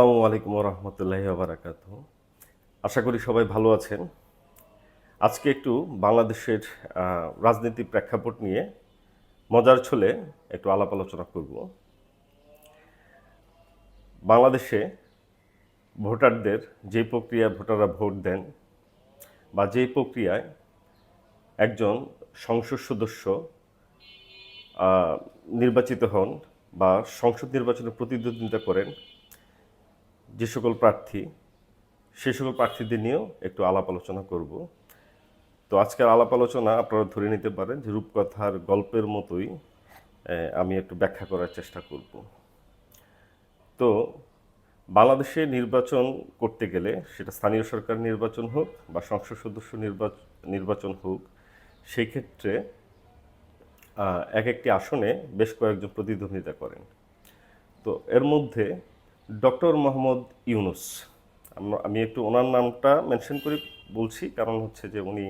আসসালামু আলাইকুম রহমতুল্লাহি বারাকাত আশা করি সবাই ভালো আছেন। আজকে একটু বাংলাদেশের রাজনীতি প্রেক্ষাপট নিয়ে মজার ছলে একটু আলাপ আলোচনা করব। বাংলাদেশে ভোটারদের যে প্রক্রিয়ায় ভোটাররা ভোট দেন বা যে প্রক্রিয়ায় একজন সংসদ সদস্য নির্বাচিত হন বা সংসদ নির্বাচনে প্রতিদ্বন্দ্বিতা করেন যে সকল প্রার্থী, সে সকল প্রার্থীদের নিয়েও একটু আলাপ আলোচনা করব। তো আজকের আলাপ আলোচনা আপনারা ধরে নিতে পারেন যে রূপকথার গল্পের মতোই আমি একটু ব্যাখ্যা করার চেষ্টা করব। তো বাংলাদেশে নির্বাচন করতে গেলে সেটা স্থানীয় সরকার নির্বাচন হোক বা সংসদ সদস্য নির্বাচন নির্বাচন হোক, সেই ক্ষেত্রে এক একটি আসনে বেশ কয়েকজন প্রতিদ্বন্দ্বিতা করেন। তো এর মধ্যে ডক্টর মোহাম্মদ ইউনুস। আমি একটু ওনার নামটা মেনশন করে বলছি, কারণ হচ্ছে যে উনি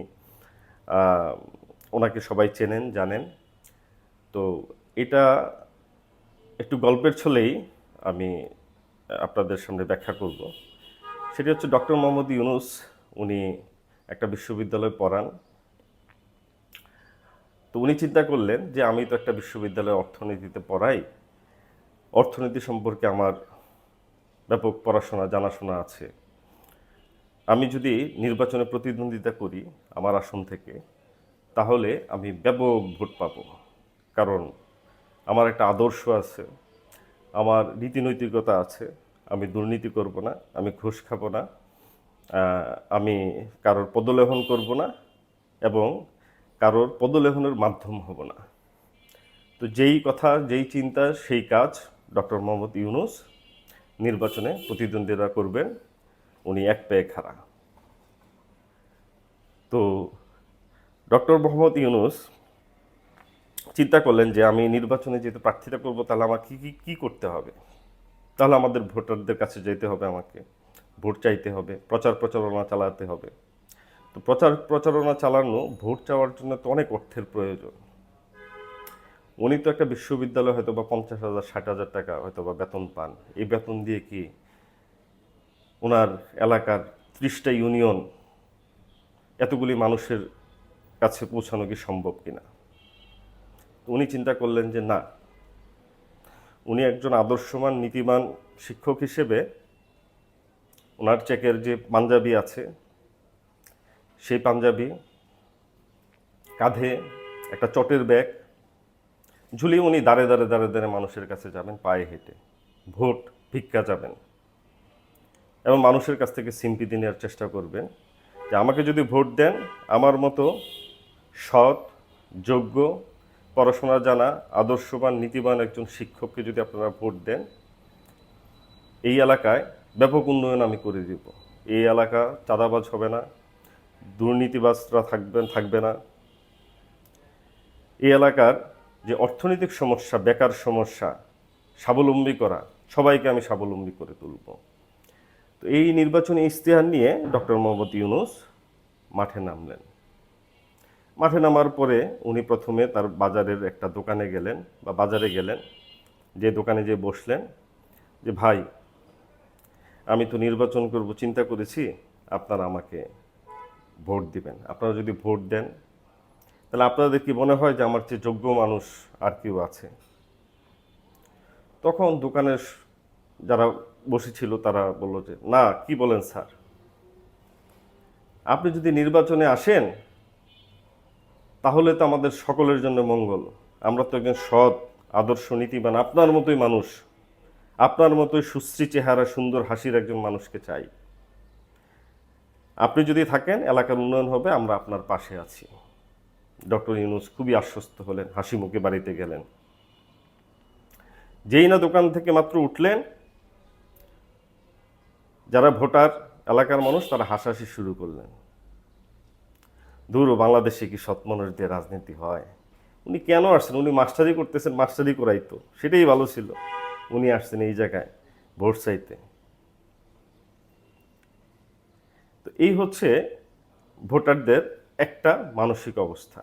ওনাকে সবাই চেনেন, জানেন। তো এটা একটু গল্পের ছলেই আমি আপনাদের সামনে ব্যাখ্যা করব। সেটি হচ্ছে ডক্টর মোহাম্মদ ইউনুস, উনি একটা বিশ্ববিদ্যালয়ে পড়ান। তো উনি চিন্তা করলেন যে আমি তো একটা বিশ্ববিদ্যালয়ে অর্থনীতিতে পড়াই। অর্থনীতি সম্পর্কে আমার ব্যাপক পড়াশোনা, জানাশোনা আছে। আমি যদি নির্বাচনে প্রতিদ্বন্দ্বিতা করি আমার আসন থেকে, তাহলে আমি ব্যাপক ভোট পাব। কারণ আমার একটা আদর্শ আছে, আমার নীতিনৈতিকতা আছে, আমি দুর্নীতি করব না, আমি ঘুষ খাব না আমি কারোর পদলেহন করব না এবং কারোর পদলেহনের মাধ্যম হব না। তো যেই কথা, যেই চিন্তা, সেই কাজ ডক্টর মোহাম্মদ ইউনুস নির্বাচনে প্রতিদ্বন্দ্বিতা করবেন, উনি এক পেয়ে খাড়া। তো ডক্টর মোহাম্মদ ইউনুস চিন্তা করলেন যে আমি নির্বাচনে যেহেতু প্রার্থিতা করব, তাহলে আমার কী কী কী করতে হবে? তাহলে আমাদের ভোটারদের কাছে যেতে হবে আমাকে। ভোট চাইতে হবে, প্রচার প্রচারণা চালাতে হবে। তো প্রচার প্রচারণা চালানো, ভোট চাওয়ার জন্য তো অনেক অর্থের প্রয়োজন। উনি তো একটা বিশ্ববিদ্যালয়ে হয়তো বা পঞ্চাশ হাজার, ষাট হাজার টাকা হয়তো বা বেতন পান। এই বেতন দিয়ে কি ওনার এলাকার ত্রিশটা ইউনিয়ন এতগুলি মানুষের কাছে পৌঁছানো কি সম্ভব কিনা? উনি চিন্তা করলেন যে না। উনি একজন আদর্শমান, নীতিমান শিক্ষক হিসেবে ওনার চেকের যে পাঞ্জাবি আছে, সেই পাঞ্জাবি কাঁধে একটা চটের ব্যাগ ঝুলিয়ে উনি দাঁড়ে দাঁড়ে দাঁড়ে দাঁড়ে মানুষের কাছে যাবেন, পায়ে হেঁটে। ভোট, ভিক্ষা যাবেন। এবং মানুষের কাছ থেকে সিম্পিতি নেওয়ার চেষ্টা করবেন যে আমাকে যদি ভোট দেন, আমার মতো সৎ, যোগ্য, পড়াশোনা জানা, আদর্শবান, নীতিবান একজন শিক্ষককে যদি আপনারা ভোট দেন, এই এলাকায় ব্যাপক উন্নয়ন আমি করে দিব। এই এলাকা চাঁদাবাজ হবে না, দুর্নীতিবাজরা থাকবেন, থাকবে না। এই এলাকার যে অর্থনৈতিক সমস্যা, বেকার সমস্যা, স্বাবলম্বী করা, সবাইকে আমি স্বাবলম্বী করে তুলব। তো এই নির্বাচনী ইশতেহার নিয়ে ডক্টর মোহাম্মদ ইউনুস মাঠে নামলেন। মাঠে নামার পরে উনি প্রথমে তার বাজারের একটা দোকানে গেলেন বা বাজারে গেলেন, যে দোকানে যে বসলেন যে, ভাই, আমি তো নির্বাচন করব, চিন্তা করেছি, আপনারা আমাকে ভোট দিবেন। আপনারা যদি ভোট দেন তাহলে আপনাদের কি মনে হয় যে আমার চেয়ে যোগ্য মানুষ আর কেউ আছে? তখন দোকানের যারা বসেছিল তারা বলল যে, না, কি বলেন স্যার? আপনি যদি নির্বাচনে আসেন, তাহলে তো আমাদের সকলের জন্য মঙ্গল। আমরা তো একজন সৎ, আদর্শ, নীতিবান, আপনার মতোই মানুষ। আপনার মতোই সুশ্রী চেহারা, সুন্দর হাসির একজন মানুষকে চাই। আপনি যদি থাকেন, এলাকার উন্নয়ন হবে, আমরা আপনার পাশে আছি। ডক্টর ইউনুস খুবই আশ্বস্ত হলেন, হাসি মুখে বাড়িতে গেলেন। যেই না দোকান থেকে মাত্র উঠলেন, যারা ভোটার এলাকার মানুষ, তারা হাসাহাসি শুরু করলেন। দূর বাংলাদেশে কি সৎ মানুষ দিয়ে রাজনীতি হয়? উনি কেন আসছেন? উনি মাস্টারি করতেছেন, মাস্টারি করাইতো সেটাই ভালো ছিল। উনি আসছেন এই জায়গায়, ভোট চাইতে। তো এই হচ্ছে ভোটারদের একটা মানসিক অবস্থা।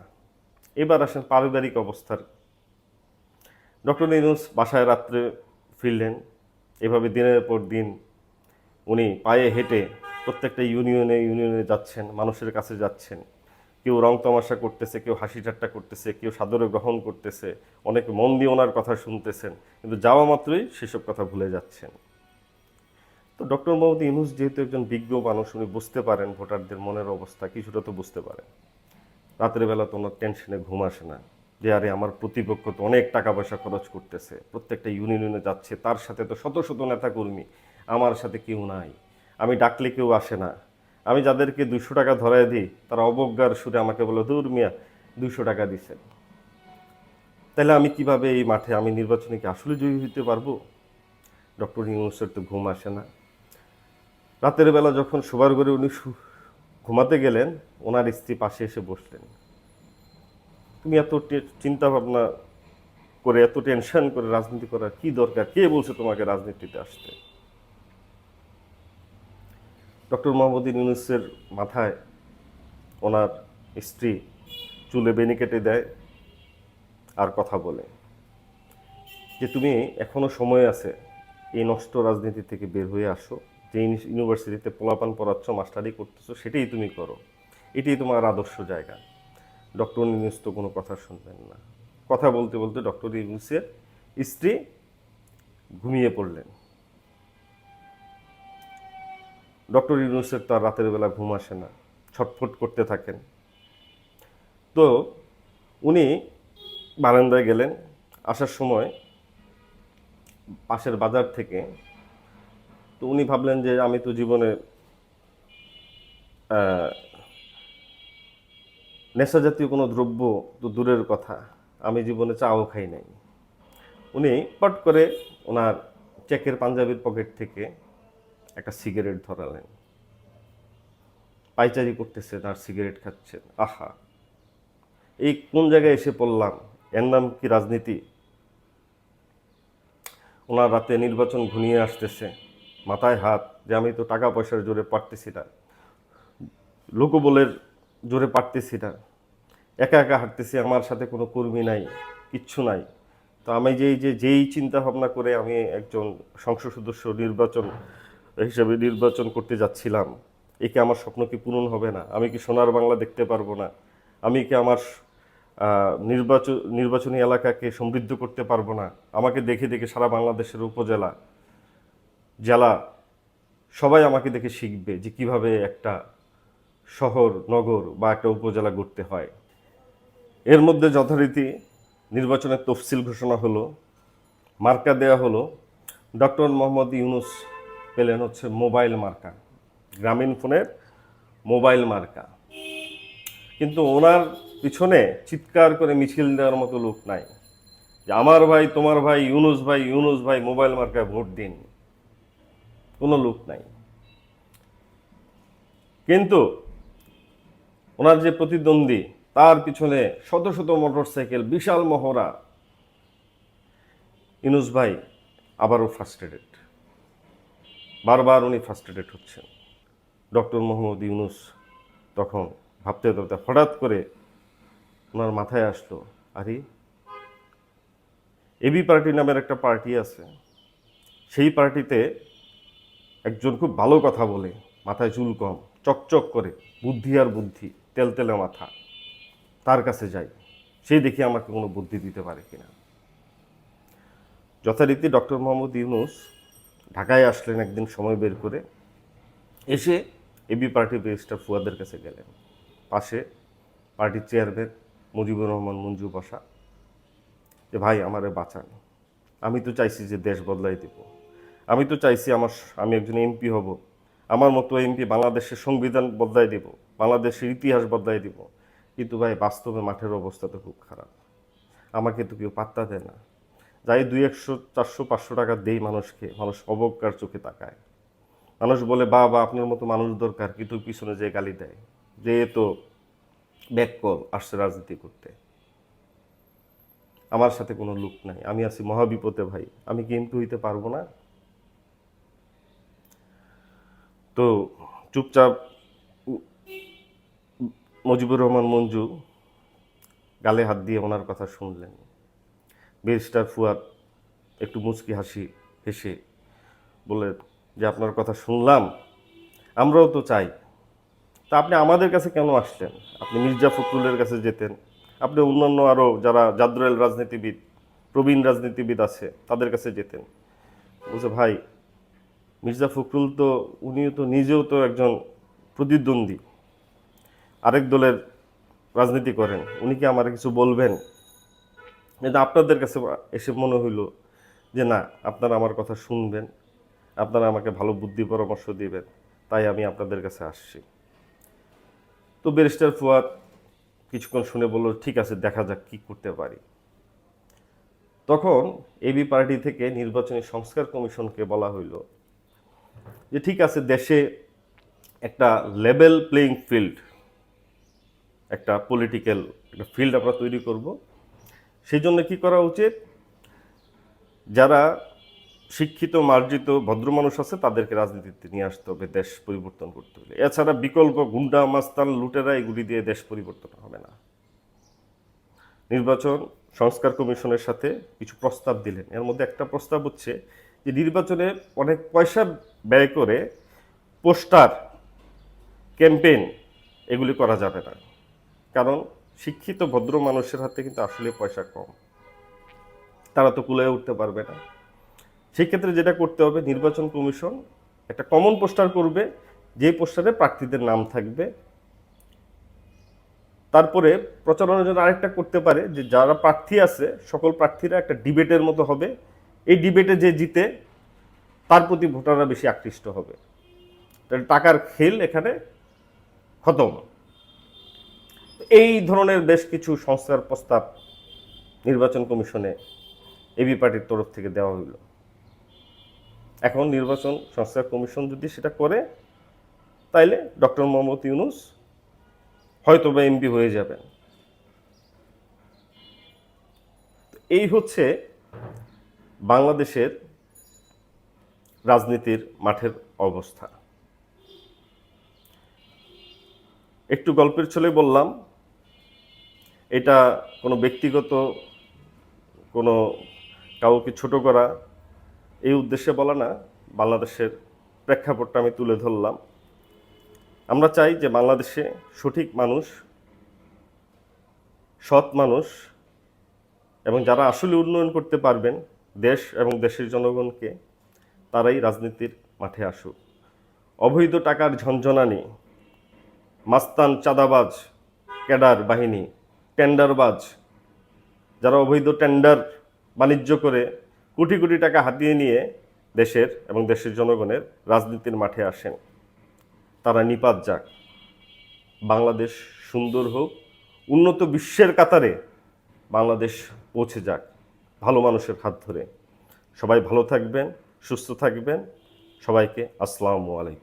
এবার আসেন পারিবারিক অবস্থার। ডক্টর ইউনুস বাসায় রাত্রে ফিরলেন। এভাবে দিনের পর দিন উনি পায়ে হেঁটে প্রত্যেকটা ইউনিয়নে ইউনিয়নে যাচ্ছেন, মানুষের কাছে যাচ্ছেন। কেউ রং তামাশা করতেছে, কেউ হাসি ঠাট্টা করতেছে, কেউ সাদরে গ্রহণ করতেছে, অনেক মন দিয়ে ওনার কথা শুনতেছেন, কিন্তু যাওয়া মাত্রই সেসব কথা ভুলে যাচ্ছেন। তো ডক্টর মোহাম্মদ ইউনুস যেহেতু একজন বিজ্ঞ মানুষ, উনি বুঝতে পারেন ভোটারদের মনের অবস্থা, কিছুটা তো বুঝতে পারেন। রাতের বেলা তো ওনার টেনশনে ঘুম আসে না। যে আরে আমার প্রতিপক্ষ তো অনেক টাকা পয়সা খরচ করতেছে, প্রত্যেকটা ইউনিয়নে যাচ্ছে, তার সাথে তো শত শত নেতা কর্মী আমার সাথে কেউ নাই, আমি ডাকলে কেউ আসে না। আমি যাদেরকে দুশো টাকা ধরায় দিই, তারা অবজ্ঞার সুরে আমাকে বলে, দূর মিয়া দুশো টাকা দিছেন। তাহলে আমি কীভাবে এই মাঠে, আমি নির্বাচনে কি আসলে জয়ী হইতে পারব? ডক্টর ইউনুসের তো ঘুম আসে না। রাতের বেলা যখন শোবার ঘরে উনি ঘুমাতে গেলেন, ওনার স্ত্রী পাশে এসে বসলেন। তুমি এত চিন্তা ভাবনা করে, এত টেনশন করে রাজনীতি করার কি দরকার? কে বলছে তোমাকে রাজনীতিতে আসতে? ডক্টর মোহাম্মদ ইউনুসের মাথায় ওনার স্ত্রী চুলে বেনি কেটে দেয় আর কথা বলে যে, তুমি এখনও সময় আছে এই নষ্ট রাজনীতি থেকে বের হয়ে আসো। যে ইউনিভার্সিটিতে পোলাপান পড়াচ্ছ, মাস্টারি করতেছো, সেটাই তুমি করো। এটাই তোমার আদর্শ জায়গা। ডক্টর ইউনুস তো কোনো কথা শুনবেন না। কথা বলতে বলতে ডক্টর ইউনুসের স্ত্রী ঘুমিয়ে পড়লেন। ডক্টর ইউনুসের তো আর রাতের বেলা ঘুম আসে না। ছটফট করতে থাকেন। তো উনি বারান্দায় গেলেন। আসার সময় পাশের বাজার থেকে তো উনি ভাবলেন যে আমি তো জীবনে নেশা জাতীয় কোনো দ্রব্য তো দূরের কথা, আমি জীবনে চাও খাই নাই। উনি পট করে ওনার চেকের পাঞ্জাবির পকেট থেকে একটা সিগারেট ধরালেন। পাইচারি করতেছে, তার সিগারেট খাচ্ছেন। আহা! এই কোন জায়গায় এসে পড়লাম? এর নাম কি রাজনীতি? ওনার রাতে নির্বাচন ঘনিয়ে আসতেছে। মাথায় হাত যে আমি তো টাকা পয়সার জোরে পারতেছি না। লোকবলের জোরে পারতেছি না। একা একা হাঁটতেছি, আমার সাথে কোনো কর্মী নাই, কিচ্ছু নাই। তো আমি যেই, যে, যেই চিন্তা ভাবনা করে আমি একজন সংসদ সদস্য নির্বাচন হিসেবে নির্বাচন করতে যাচ্ছিলাম, একে আমার স্বপ্ন কি পূরণ হবে না? আমি কি সোনার বাংলা দেখতে পারব না? আমি কি আমার নির্বাচন নির্বাচনী এলাকাকে সমৃদ্ধ করতে পারব না? আমাকে দেখে দেখে সারা বাংলাদেশের উপজেলা জেলা সবাই আমাকে দেখে শিখবে যে কীভাবে একটা শহর, নগর বা একটা উপজেলা গড়তে হয়। এর মধ্যে যথারীতি নির্বাচনের তফসিল ঘোষণা হলো, মার্কা দেয়া হলো। ডক্টর মোহাম্মদ ইউনুস পেলেন হচ্ছে মোবাইল মার্কা, গ্রামীণ ফোনের মোবাইল মার্কা। কিন্তু ওনার পিছনে চিৎকার করে মিছিল দেওয়ার মতো লোক নাই। যে আমার ভাই, তোমার ভাই, ইউনুস ভাই ইউনুস ভাই মোবাইল মার্কায় ভোট দিন। কোনো লোক নাই। কিন্তু ওনার যে প্রতিদ্বন্দ্বী, তার পিছনে শত শত মোটরসাইকেল, বিশাল মহড়া। ইনুস ভাই আবারও ফার্স্টেডেড বারবার উনি ফার্স্টেডেড হচ্ছেন। ডক্টর মোহাম্মদ ইউনুস তখন ভাবতে ভাবতে হঠাৎ করে ওনার মাথায় আসলো, আরে, এবি পার্টি নামের একটা পার্টি আছে। সেই পার্টিতে একজন খুব ভালো কথা বলে, মাথায় চুল কম, চকচক করে, বুদ্ধি আর বুদ্ধি তেলতেলে মাথা। তার কাছে যাই সেই দেখি আমাকে কোনো বুদ্ধি দিতে পারে কিনা। যথারীতি ডক্টর মোহাম্মদ ইউনুস ঢাকায় আসলেন একদিন সময় বের করে। এসে এবি পার্টি ব্যারিস্টার ফুয়াদের কাছে গেলেন। পাশে পার্টির চেয়ারম্যান মুজিবুর রহমান মঞ্জু বসা। যে, ভাই, আমারে বাঁচান। আমি তো চাইছি যে দেশ বদলাই দেব। আমি তো চাইছি আমার আমি একজন এমপি হব। আমার মতো এমপি বাংলাদেশের সংবিধান বদলাই দেব, বাংলাদেশের ইতিহাস বদলাই দেব। কিন্তু ভাই, বাস্তবে মাঠের অবস্থা তো খুব খারাপ। আমাকে তো কেউ পাত্তা দেয় না। যাই দুই একশো, চারশো, পাঁচশো টাকা দেই মানুষকে, মানুষ অবজ্ঞার চোখে তাকায়। মানুষ বলে বা বা আপনার মতো মানুষ দরকার। কিন্তু পিছনে যে গালি দেয়, যে তো ব্যাককল আসছে রাজনীতি করতে। আমার সাথে কোনো লুক নাই। আমি আছি মহাবিপদে ভাই। আমি কি এমপি হইতে পারব না? তো চুপচাপ মুজিবুর রহমান মঞ্জু গালে হাত দিয়ে ওনার কথা শুনলেন। ব্যারিস্টার ফুয়াদ একটু মুচকি হাসি হেসে বলে যে আপনার কথা শুনলাম, আমরাও তো চাই। তা আপনি আমাদের কাছে কেন আসলেন? আপনি মির্জা ফখরুলের কাছে যেতেন। আপনি অন্যান্য আরও যারা জাদ্রাইল রাজনীতিবিদ, প্রবীণ রাজনীতিবিদ আছে, তাদের কাছে যেতেন। বলছে, ভাই মির্জা ফখরুল তো উনিও তো নিজেও তো একজন প্রতিদ্বন্দ্বী। আরেক দলের রাজনীতি করেন। উনি কি আমার কিছু বলবেন? কিন্তু আপনাদের কাছে এসে মনে হইল যে, না, আপনারা আমার কথা শুনবেন। আপনারা আমাকে ভালো বুদ্ধি পরামর্শ দিবেন। তাই আমি আপনাদের কাছে আসছি। তো ব্যারিস্টার ফুয়াদ কিছুক্ষণ শুনে বলল, ঠিক আছে, দেখা যাক কি করতে পারি। তখন এবি পার্টি থেকে নির্বাচনী সংস্কার কমিশনকে বলা হইল যে ঠিক আছে, দেশে একটা লেভেল প্লেইং ফিল্ড একটা পলিটিক্যাল একটা ফিল্ড আমরা তৈরি করব। সেই জন্য কি করা উচিত? যারা শিক্ষিত, মার্জিত, ভদ্র মানুষ আছে, তাদেরকে রাজনীতিতে নিয়ে আসতে হবে, দেশ পরিবর্তন করতে হলে। এছাড়া বিকল্প গুন্ডা, মাস্তান, লুটেরা, এগুলি দিয়ে দেশ পরিবর্তন হবে না। নির্বাচন সংস্কার কমিশনের সাথে কিছু প্রস্তাব দিলেন। এর মধ্যে একটা প্রস্তাব হচ্ছে যে নির্বাচনে অনেক পয়সা ব্যয় করে পোস্টার, ক্যাম্পেইন এগুলি করা যাবে না। কারণ শিক্ষিত ভদ্র মানুষের হাতে কিন্তু আসলে পয়সা কম। তারা তো কুলে উঠতে পারবে না। সেক্ষেত্রে যেটা করতে হবে, নির্বাচন কমিশন একটা কমন পোস্টার করবে যে পোস্টারে প্রার্থীদের নাম থাকবে। তারপরে প্রচারণার জন্য আরেকটা করতে পারে, যে যারা প্রার্থী আছে, সকল প্রার্থীরা একটা ডিবেটের মতো হবে। এই ডিবেটে যে জিতে, তার প্রতি ভোটাররা বেশি আকৃষ্ট হবে। তাহলে টাকার খেল এখানে খতম। এই ধরনের বেশ কিছু সংস্কার প্রস্তাব নির্বাচন কমিশনে এবি পার্টির তরফ থেকে দেওয়া হইল। এখন নির্বাচন সংস্কার কমিশন যদি সেটা করে, তাইলে ডক্টর মোহাম্মদ ইউনুস হয়তো বা এমপি হয়ে যাবেন। এই হচ্ছে বাংলাদেশের রাজনীতির মাঠের অবস্থা। একটু গল্পের ছলে বললাম, এটা কোনো ব্যক্তিগত, কোনো কাউকে ছোট করা, এই উদ্দেশ্যে বলা না, বাংলাদেশের প্রেক্ষাপটটা আমি তুলে ধরলাম। আমরা চাই যে বাংলাদেশে সঠিক মানুষ, সৎ মানুষ এবং যারা আসলে উন্নয়ন করতে পারবেন দেশ এবং দেশের জনগণকে তারাই রাজনীতির মাঠে আসুক। অবৈধ টাকার ঝঞ্ঝনানি মাস্তান চাঁদাবাজ, ক্যাডার বাহিনী, টেন্ডারবাজ, যারা অবৈধ টেন্ডার বাণিজ্য করে কোটি কোটি টাকা হাতিয়ে নিয়ে দেশের এবং দেশের জনগণের রাজনীতির মাঠে আসেন, তারা নিপাত যাক। বাংলাদেশ সুন্দর হোক, উন্নত বিশ্বের কাতারে বাংলাদেশ পৌঁছে যাক। ভালো মানুষের হাত ধরে। সবাই ভালো থাকবেন সুস্থ থাকবেন। সবাইকে আসসালামু আলাইকুম।